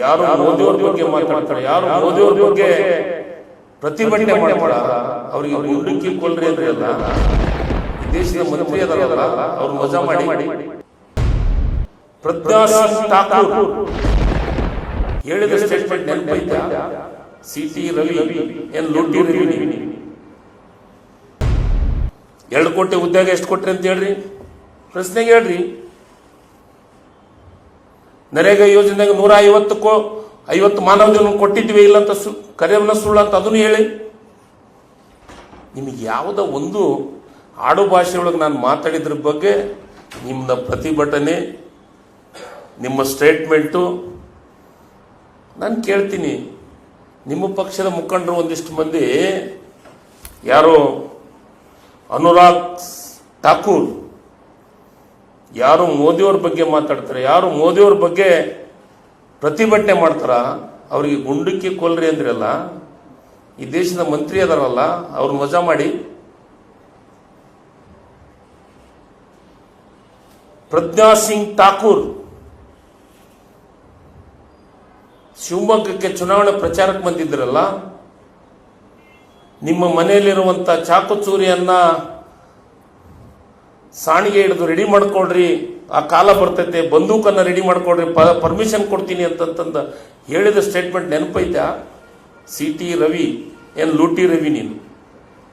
ಯಾರು ಮೋದಿಯವ್ರ ಬಗ್ಗೆ ಮಾತಾಡ್ತಾರೆ? ಯಾರು ಮೋದಿಯವ್ರ ಬಗ್ಗೆ ಪ್ರತಿಭಟನೆ ಮಾಡ ಅವ್ರಿಗೆ ಗುಂಡುಕ್ಕಿ ಕೊಲ್ರಿ ಅಂದ್ರೆ ಅಲ್ಲ? ದೇಶದ ಮಂತ್ರಿ ಅದರಲ್ಲ ಅವ್ರು ಮಜಾ ಮಾಡಿ. ಪ್ರಜ್ಞಾ ಠಾಕೂರ್. ಹೇಳಿದ ಸ್ಟೇಟ್ಮೆಂಟ್ ನೆನಪೈತ? ಸಿಟಿ ರವಿ ಏನ್ ಲುಟ್ಟಿ ರವಿ ಎರಡು ಕೋಟಿ ಉದ್ಯೋಗ ಎಷ್ಟು ಕೊಟ್ರಿ ಅಂತ ಹೇಳ್ರಿ? ಪ್ರಶ್ನೆಗೆ ಹೇಳ್ರಿ. ನರೇಗಾ ಯೋಜನೆಗೆ ನೂರ ಐವತ್ತಕ್ಕೋ ಐವತ್ತು ಮಾನವ ಜನ ಕೊಟ್ಟಿದ್ವಿ ಇಲ್ಲ ಅಂತ ಸು ಸುಳ್ಳು ಅಂತ ಅದನ್ನು ಹೇಳಿ. ನಿಮಗೆ ಯಾವುದೋ ಒಂದು ಆಡು ಭಾಷೆಯೊಳಗೆ ನಾನು ಮಾತಾಡಿದ್ರ ಬಗ್ಗೆ ನಿಮ್ಮ ಪ್ರತಿಭಟನೆ, ನಿಮ್ಮ ಸ್ಟೇಟ್ಮೆಂಟು ನಾನು ಕೇಳ್ತೀನಿ. ನಿಮ್ಮ ಪಕ್ಷದ ಮುಖಂಡರು ಒಂದಿಷ್ಟು ಮಂದಿ, ಯಾರೋ ಅನುರಾಗ್ ಠಾಕೂರ್. ಯಾರು ಮೋದಿಯವ್ರ ಬಗ್ಗೆ ಮಾತಾಡ್ತಾರೆ, ಯಾರು ಮೋದಿಯವ್ರ ಬಗ್ಗೆ ಪ್ರತಿಭಟನೆ ಮಾಡ್ತಾರ, ಅವರಿಗೆ ಗುಂಡಕ್ಕಿ ಕೊಲ್ರಿ ಅಂದ್ರಲ್ಲ, ಈ ದೇಶದ ಮಂತ್ರಿ ಅದಾರಲ್ಲ ಅವ್ರು ಮಜಾ ಮಾಡಿ. ಪ್ರಜ್ಞಾ ಸಿಂಗ್ ಠಾಕೂರ್ ಶಿವಮೊಗ್ಗಕ್ಕೆ ಚುನಾವಣೆ ಪ್ರಚಾರಕ್ಕೆ ಬಂದಿದ್ರಲ್ಲ, ನಿಮ್ಮ ಮನೆಯಲ್ಲಿರುವಂತ ಚಾಕುಚೂರಿಯನ್ನ ಸಾಣಿಗೆ ಹಿಡಿದು ರೆಡಿ ಮಾಡ್ಕೊಳ್ರಿ. ಆ ಕಾಲ ಬರ್ತೈತೆ, ಬಂದೂಕನ್ನು ರೆಡಿ ಮಾಡ್ಕೊಳ್ರಿ ಪರ್ಮಿಷನ್ ಕೊಡ್ತೀನಿ ಅಂತಂತಂದ ಹೇಳಿದ ಸ್ಟೇಟ್ಮೆಂಟ್ ನೆನಪೈತಾ ಸಿ ಟಿ ರವಿ, ಏನ್ ಲೂಟಿ ರವಿ ನೀನು?